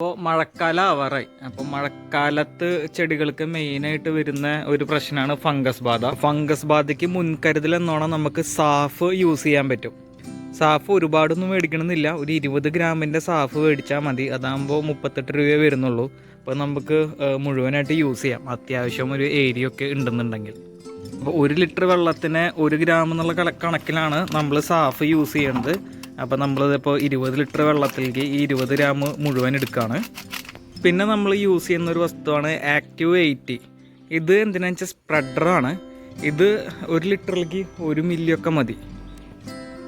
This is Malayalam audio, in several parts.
ഇപ്പോൾ മഴക്കാലം ആവാറായി. അപ്പോൾ മഴക്കാലത്ത് ചെടികൾക്ക് മെയിനായിട്ട് വരുന്ന ഒരു പ്രശ്നമാണ് ഫംഗസ് ബാധ. ഫംഗസ് ബാധയ്ക്ക് മുൻകരുതൽ എന്നോണം നമുക്ക് സാഫ് യൂസ് ചെയ്യാൻ പറ്റും. സാഫ് ഒരുപാടൊന്നും മേടിക്കണമെന്നില്ല. ഒരു ഇരുപത് ഗ്രാമിന്റെ സാഫ് മേടിച്ചാൽ മതി. അതാകുമ്പോൾ മുപ്പത്തെട്ട് രൂപയെ വരുന്നുള്ളൂ. അപ്പോൾ നമുക്ക് മുഴുവനായിട്ട് യൂസ് ചെയ്യാം. അത്യാവശ്യം ഒരു ഏരിയ ഒക്കെ ഉണ്ടെന്നുണ്ടെങ്കിൽ. അപ്പോൾ ഒരു ലിറ്റർ വെള്ളത്തിന് ഒരു ഗ്രാം എന്നുള്ള കണക്കിലാണ് നമ്മൾ സാഫ് യൂസ് ചെയ്യേണ്ടത് അപ്പോൾ നമ്മളിതിപ്പോൾ ഇരുപത് ലിറ്റർ വെള്ളത്തിലേക്ക് ഈ ഇരുപത് ഗ്രാം മുഴുവൻ എടുക്കുകയാണ് പിന്നെ നമ്മൾ യൂസ് ചെയ്യുന്ന ഒരു വസ്തുവാണ് ആക്റ്റീവ് എയ്റ്റി. ഇത് എന്തിനാണെന്ന് വെച്ചാൽ സ്പ്രെഡറാണ് ഇത് ഒരു ലിറ്ററിലേക്ക് ഒരു മില്ലിയൊക്കെ മതി.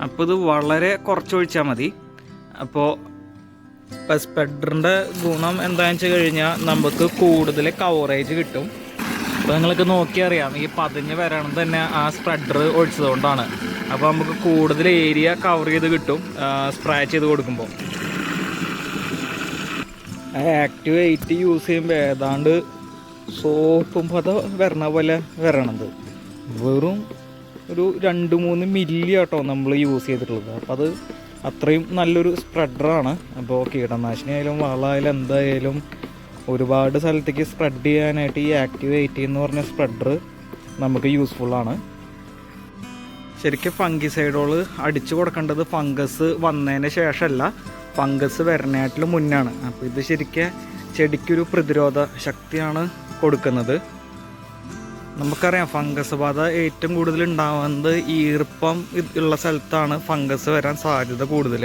അപ്പോൾ ഇത് വളരെ കുറച്ച് ഒഴിച്ചാൽ മതി. അപ്പോൾ ഇപ്പോൾ സ്പ്രെഡറിന്റെ ഗുണം എന്താണെന്ന് വെച്ച് കഴിഞ്ഞാൽ നമുക്ക് കൂടുതൽ കവറേജ് കിട്ടും. അപ്പോൾ നിങ്ങൾക്ക് നോക്കി അറിയാം. ഈ പതിഞ്ഞ് വരണം തന്നെ ആ സ്പ്രെഡർ ഒഴിച്ചതുകൊണ്ടാണ്. അപ്പോൾ നമുക്ക് കൂടുതൽ ഏരിയ കവർ ചെയ്ത് കിട്ടും സ്പ്രേ ചെയ്ത് കൊടുക്കുമ്പോൾ ആക്റ്റീവ് എയ്റ്റ് യൂസ് ചെയ്യുമ്പോൾ ഏതാണ്ട് സോപ്പും പത വരണ പോലെ വരണത്. വെറും ഒരു രണ്ട് മൂന്ന് മില്ലി ആട്ടോ നമ്മൾ യൂസ് ചെയ്തിട്ടുള്ളത്. അപ്പോൾ അത് അത്രയും നല്ലൊരു സ്പ്രെഡറാണ് അപ്പോൾ കീടനാശിനി ആയാലും വളമായാലും എന്തായാലും ഒരുപാട് സ്ഥലത്തേക്ക് സ്പ്രെഡ് ചെയ്യാനായിട്ട് ഈ ആക്റ്റീവ് എയ്റ്റി എന്ന് പറഞ്ഞ സ്പ്രെഡർ നമുക്ക് യൂസ്ഫുള്ളാണ് ശരിക്കും ഫംഗിസൈഡുകൾ അടിച്ചു കൊടുക്കേണ്ടത് ഫംഗസ് വന്നതിന് ശേഷമല്ല ഫംഗസ് വരണാട്ടിൽ മുന്നാണ്. അപ്പോൾ ഇത് ശരിക്കും ചെടിക്കൊരു പ്രതിരോധ ശക്തിയാണ് കൊടുക്കുന്നത്. നമുക്കറിയാം ഫംഗസ് ബാധ ഏറ്റവും കൂടുതൽ ഉണ്ടാവുന്നത് ഈർപ്പം ഉള്ള സ്ഥലത്താണ് ഫംഗസ് വരാൻ സാധ്യത കൂടുതൽ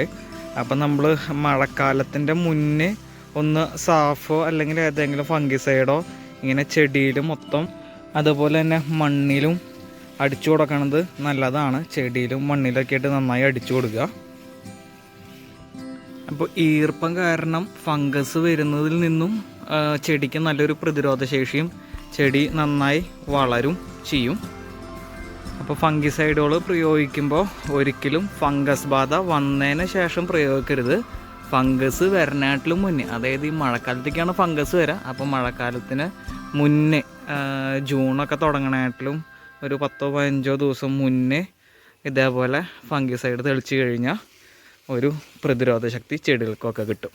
അപ്പം നമ്മൾ മഴക്കാലത്തിന്റെ മുന്നേ ഒന്ന് സാഫോ അല്ലെങ്കിൽ ഏതെങ്കിലും ഫംഗിസൈഡോ ഇങ്ങനെ ചെടിയിൽ മൊത്തം അതുപോലെ തന്നെ മണ്ണിലും അടിച്ചു കൊടുക്കണത് നല്ലതാണ്. ചെടിയിലും മണ്ണിലൊക്കെ ആയിട്ട് നന്നായി അടിച്ചു കൊടുക്കുക. അപ്പോൾ ഈർപ്പം കാരണം ഫംഗസ് വരുന്നതിൽ നിന്നും ചെടിക്ക് നല്ലൊരു പ്രതിരോധശേഷിയും ചെടി നന്നായി വളരും ചെയ്യും. അപ്പോൾ ഫംഗിസൈഡുകൾ പ്രയോഗിക്കുമ്പോൾ ഒരിക്കലും ഫംഗസ് ബാധ വന്നതിന് ശേഷം പ്രയോഗിക്കരുത്. ഫംഗസ് വരണാട്ടിലും മുന്നേ. അതായത് ഈ മഴക്കാലത്തേക്കാണ് ഫംഗസ് വരിക അപ്പോൾ മഴക്കാലത്തിന് മുന്നേ ജൂണൊക്കെ തുടങ്ങണാട്ടിലും ഒരു പത്തോ പതിനഞ്ചോ ദിവസം മുന്നേ ഇതേപോലെ ഫംഗിസൈഡ് തെളിച്ച് കഴിഞ്ഞാൽ ഒരു പ്രതിരോധ ശക്തി ചെടികൾക്കൊക്കെ കിട്ടും.